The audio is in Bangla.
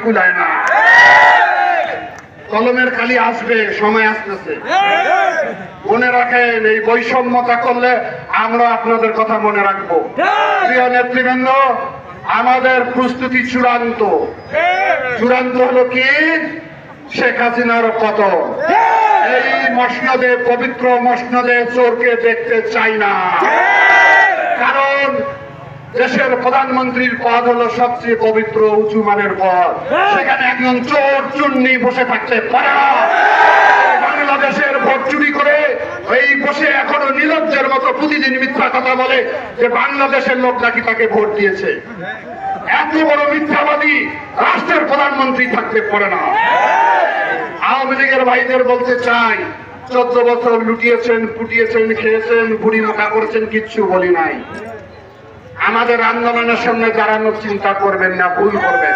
কুলায় না কলমের খালি আসবে, সময় আসতেছে। মনে রাখেন, এই বৈষম্যতা করলে আমরা আপনাদের কথা মনে রাখব। প্রিয় নেতৃবৃন্দ, আমাদের প্রস্তুতি চূড়ান্ত। চূড়ান্ত হলো কি? শেখ হাসিনার পতন। এই মসনদে, পবিত্র মসনদে চোরকে দেখতে চাই না। দেশের প্রধানমন্ত্রীর পদ হলো সবচেয়ে পবিত্র উঁচু মানের পদ। সেখানে একজন চোর চুন্নি বসে থাকতে পারে না। বাংলাদেশের ভোট চুরি করে এই বসে এখনও নিলজ্জের মতো প্রতিদিন মিথ্যা কথা বলে যে বাংলাদেশের লোক নাকি তাকে ভোট দিয়েছে। এত বড় মিথ্যাবাদী রাষ্ট্রের প্রধানমন্ত্রী থাকতে পারে না। আওয়ামী লীগের ভাইদের বলতে চাই, চোদ্দ বছর লুটিয়েছেন, পুটিয়েছেন, খেয়েছেন বুড়ি মোটা করেছেন, কিচ্ছু বলি নাই। আমাদের আন্দোলনের সামনে দাঁড়ানোর চিন্তা করবেন না ভুল করবেন।